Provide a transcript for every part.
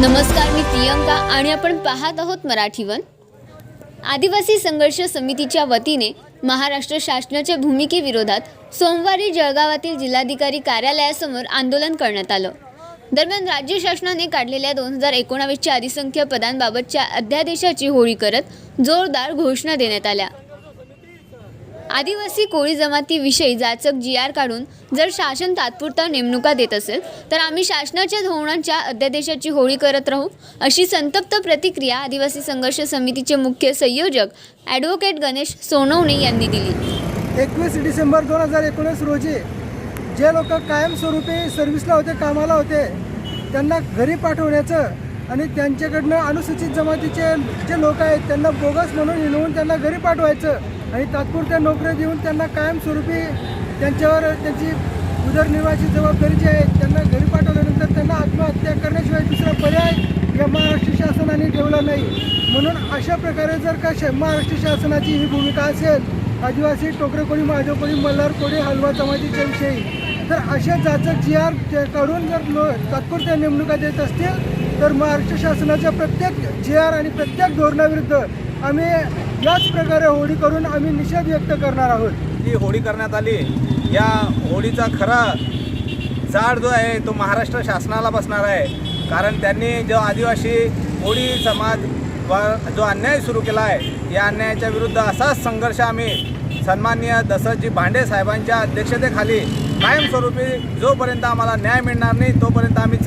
नमस्कार मी प्रियंका आणि आपण पाहत आहोत मराठीवन आदिवासी संघर्ष समितीच्या वतीने महाराष्ट्र शासनाच्या भूमिकेविरोधात सोमवारी जळगावातील जिल्हाधिकारी कार्यालयासमोर आंदोलन करण्यात आलं. दरम्यान राज्य शासनाने काढलेल्या दोन हजार एकोणावीसच्या अधिसंख्य पदांबाबतच्या अध्यादेशाची होळी करत जोरदार घोषणा देण्यात आल्या. आदिवासी कोळी जमातीविषयी जाचक जी आर काढून जर शासन तात्पुरता नेमणुका देत असेल तर आम्ही शासनाच्या धोरणांच्या अध्यादेशाची होळी करत राहू अशी संतप्त प्रतिक्रिया आदिवासी संघर्ष समितीचे मुख्य संयोजक ॲडव्होकेट गणेश सोनवणे यांनी दिली. एकवीस डिसेंबर दोन हजार एकोणीस रोजी जे लोक कायमस्वरूपी सर्व्हिसला होते कामाला होते त्यांना घरी पाठवण्याचं आणि त्यांच्याकडनं अनुसूचित जमातीचे जे लोक आहेत त्यांना बोगस म्हणून हिणवून त्यांना घरी पाठवायचं आणि तात्पुरत्या नोकऱ्या देऊन त्यांना कायमस्वरूपी त्यांच्यावर त्यांची उदरनिर्वाहाची जबाबदारी जी आहे त्यांना घरी पाठवल्यानंतर त्यांना आत्महत्या करण्याशिवाय दुसरा पर्याय या महाराष्ट्र शासनाने ठेवला नाही. म्हणून अशा प्रकारे जर का श महाराष्ट्र शासनाची ही भूमिका असेल आदिवासी टोकरे कोळी मल्हारकोळी मल्हार हलवा समाजीच्या विषयी तर अशा जाचक जी आर काढून जर लो तात्पुरत्या नेमणुका देत असतील तर महाराष्ट्र शासनाच्या प्रत्येक जी आर आणि प्रत्येक धोरणाविरुद्ध आम्ही याच प्रकारे होळी करून आम्ही निषेध व्यक्त करणार आहोत. ही होळी करण्यात आली या होळीचा खरा जाड जो आहे तो महाराष्ट्र शासनाला बसणार आहे. कारण त्यांनी जो आदिवासी कोळी समाज जो अन्याय सुरू केला आहे या अन्यायाच्या विरुद्ध असाच संघर्ष आम्ही सन्माननीय दशरथजी भांडे साहेबांच्या अध्यक्षतेखाली कायमस्वरूपी जोपर्यंत आम्हाला न्याय मिळणार नाही तोपर्यंत आम्ही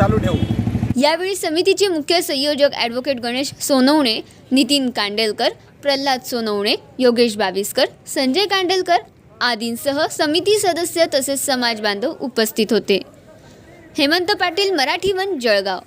यावेळी समितीचे मुख्य संयोजक ॲडव्होकेट गणेश सोनवणे नितीन कांडेलकर प्रल्हाद सोनवणे योगेश बाविस्कर संजय कांडेलकर आदींसह समिती सदस्य तसेच समाज बांधव उपस्थित होते. हेमंत पाटील मराठी वन जळगाव.